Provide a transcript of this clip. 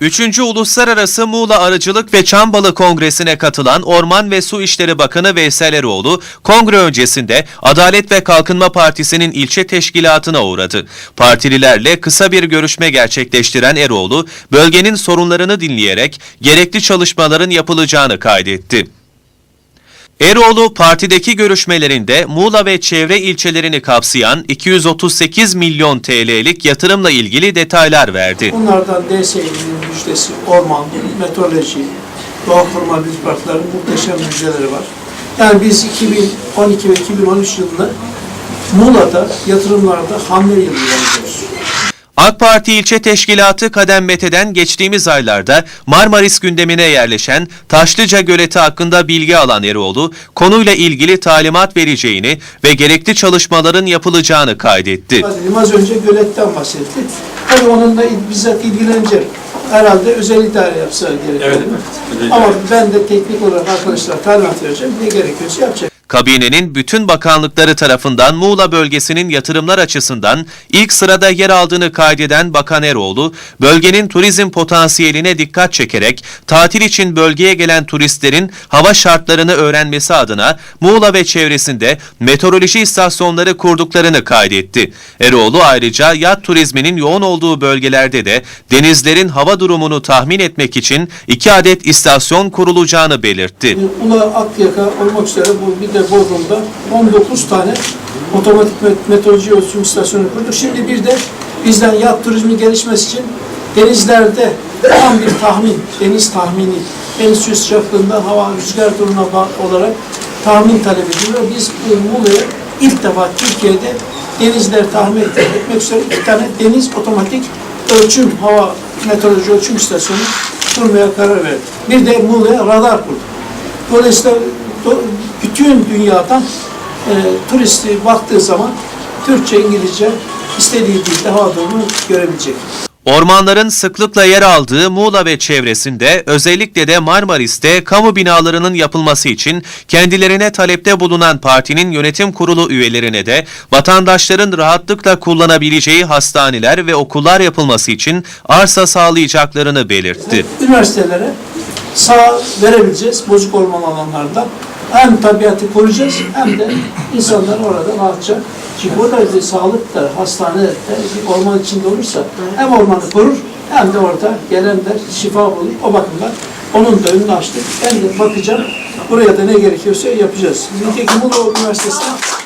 3. Uluslararası Muğla Arıcılık ve Çambalı Kongresi'ne katılan Orman ve Su İşleri Bakanı Veysel Eroğlu, kongre öncesinde Adalet ve Kalkınma Partisi'nin ilçe teşkilatına uğradı. Partililerle kısa bir görüşme gerçekleştiren Eroğlu, bölgenin sorunlarını dinleyerek gerekli çalışmaların yapılacağını kaydetti. Eroğlu partideki görüşmelerinde Muğla ve çevre ilçelerini kapsayan 238 milyon TL'lik yatırımla ilgili detaylar verdi. Bunlardan DSİ'nin müjdesi, orman, meteoroloji, doğa koruma büyük muhteşem müjdeleri var. Yani biz 2012 ve 2013 yılında Muğla'da yatırımlarda hamle yılı yapıyoruz. AK Parti ilçe teşkilatı Kadem Mete'den geçtiğimiz aylarda Marmaris gündemine yerleşen Taşlıca Göleti hakkında bilgi alan Eroğlu, konuyla ilgili talimat vereceğini ve gerekli çalışmaların yapılacağını kaydetti. Az önce göletten bahsetti. Tabii onunla bizzat ilgileneceğim. Herhalde özel idare yapsa gerekiyor değil mi? Ama ben de teknik olarak arkadaşlar talimat vereceğim. Ne gerekiyorsa yapacak. Kabinenin bütün bakanlıkları tarafından Muğla bölgesinin yatırımlar açısından ilk sırada yer aldığını kaydeden Bakan Eroğlu, bölgenin turizm potansiyeline dikkat çekerek tatil için bölgeye gelen turistlerin hava şartlarını öğrenmesi adına Muğla ve çevresinde meteoroloji istasyonları kurduklarını kaydetti. Eroğlu ayrıca yat turizminin yoğun olduğu bölgelerde de denizlerin hava durumunu tahmin etmek için iki adet istasyon kurulacağını belirtti. Ula Akyaka olmak üzere bu bir de Bodrum'da 19 tane otomatik met- meteoroloji ölçüm istasyonu kurduk. Şimdi bir de bizden yat turizmi gelişmesi için denizlerde tam bir tahmin, deniz tahmini, deniz suyu sıcaklığında hava rüzgar durumuna olarak tahmin talep ediliyor. Biz bu Muğla'ya ilk defa Türkiye'de denizler tahmin et- etmek üzere iki tane deniz otomatik ölçüm, hava meteoroloji ölçüm istasyonu kurmaya karar verdik. Bir de Muğla'ya radar kurduk. Dolayısıyla do- bütün dünyadan e, turisti baktığı zaman Türkçe, İngilizce istediği dilde hava durumunu görebilecek. Ormanların sıklıkla yer aldığı Muğla ve çevresinde özellikle de Marmaris'te kamu binalarının yapılması için kendilerine talepte bulunan partinin yönetim kurulu üyelerine de vatandaşların rahatlıkla kullanabileceği hastaneler ve okullar yapılması için arsa sağlayacaklarını belirtti. Üniversitelere sağ verebileceğiz bozuk orman alanlarında. Hem tabiatı koruyacağız hem de insanlar orada rahatça çünkü orada bir sağlık da hastane de bir orman içinde olursa hem ormanı korur hem de orada gelenler şifa bulur. O bakımdan onun da önünü açtık. Ben de bakacağım. Buraya da ne gerekiyorsa yapacağız. Nitekim Muğla Üniversitesi'ne